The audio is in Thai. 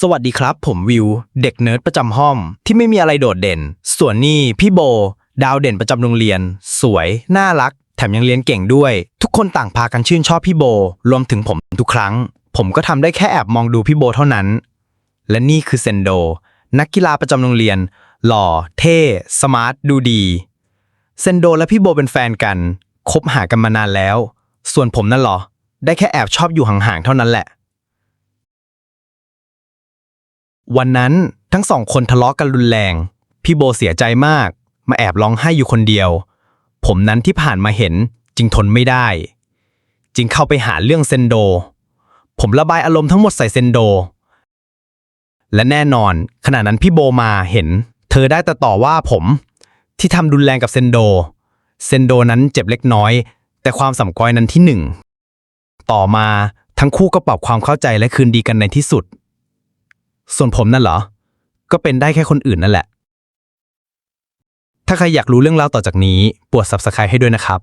สวัสดีครับ ผมวิว เด็กเนิร์ดประจำห้องที่ไม่มีอะไรโดดเด่น ส่วนนี่พี่โบ ดาวเด่นประจำโรงเรียน สวย น่ารัก แถมยังเรียนเก่งด้วย ทุกคนต่างพากันชื่นชอบพี่โบ รวมถึงผมทุกครั้ง ผมก็ทำได้แค่แอบมองดูพี่โบเท่านั้น และนี่คือเซนโด นักกีฬาประจำโรงเรียน หล่อ เท่ สมาร์ท ดูดี เซนโดและพี่โบเป็นแฟนกัน คบหากันมานานแล้ว ส่วนผมนั่นหรอ ได้แค่แอบชอบอยู่ห่างๆเท่านั้นแหละ วันนั้นทั้งสองคนทะเลาะกันรุนแรง พี่โบเสียใจมาก มาแอบร้องไห้อยู่คนเดียว ผมนั้นที่ผ่านมาเห็นจึงทนไม่ได้ จึงเข้าไปหาเรื่องเซนโด ผมระบายอารมณ์ทั้งหมดใส่เซนโด และแน่นอน ขณะนั้นพี่โบมาเห็น เธอได้แต่ต่อว่าผมที่ทำรุนแรงกับเซนโด เซนโดนั้นเจ็บเล็กน้อย แต่ความสำกอยนั้นที่หนึ่ง ต่อมาทั้งคู่ก็ปรับความเข้าใจและคืนดีกันในที่สุด ส่วนผมนั่นเหรอ ก็เป็นได้แค่คนอื่นนั่นแหละ ถ้าใครอยากรู้เรื่องราวต่อจากนี้ปวด subscribe ให้ด้วยนะครับ